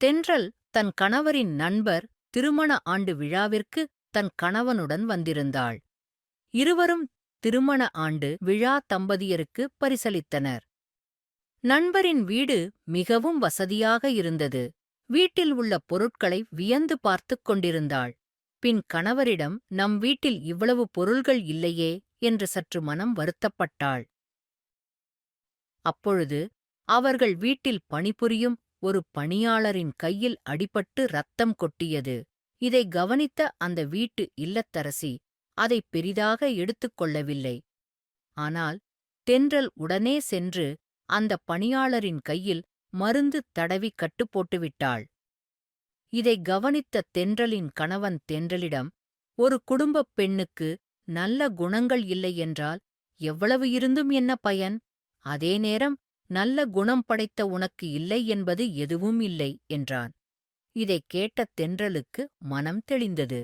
தென்றல் தன் கணவரின் நண்பர் திருமண ஆண்டு விழாவிற்கு தன் கணவனுடன் வந்திருந்தாள். இருவரும் திருமண ஆண்டு விழா தம்பதியருக்கு பரிசளித்தனர். நண்பரின் வீடு மிகவும் வசதியாக இருந்தது. வீட்டில் உள்ள பொருட்களை வியந்து பார்த்துக் கொண்டிருந்தாள். பின் கணவரிடம் நம் வீட்டில் இவ்வளவு பொருள்கள் இல்லையே என்று சற்று மனம் வருத்தப்பட்டாள். அப்பொழுது அவர்கள் வீட்டில் பணிபுரியும் ஒரு பணியாளரின் கையில் அடிபட்டு ரத்தம் கொட்டியது. இதை கவனித்த அந்த வீட்டு இல்லத்தரசி அதை பெரிதாக எடுத்துக்கொள்ளவில்லை ஆனால் தென்றல் உடனே சென்று அந்த பணியாளரின் கையில் மருந்து தடவி கட்டுப்போட்டுவிட்டாள் இதை கவனித்த தென்றலின் கணவன் தென்றலிடம் ஒரு குடும்பப் பெண்ணுக்கு நல்ல குணங்கள் இல்லை என்றால் எவ்வளவு இருந்தும் என்ன பயன்? அதே நேரம் நல்ல குணம் படைத்த உனக்கு இல்லை என்பது எதுவும் இல்லை என்றான். இதைக் கேட்ட தென்றலுக்கு மனம் தெளிந்தது.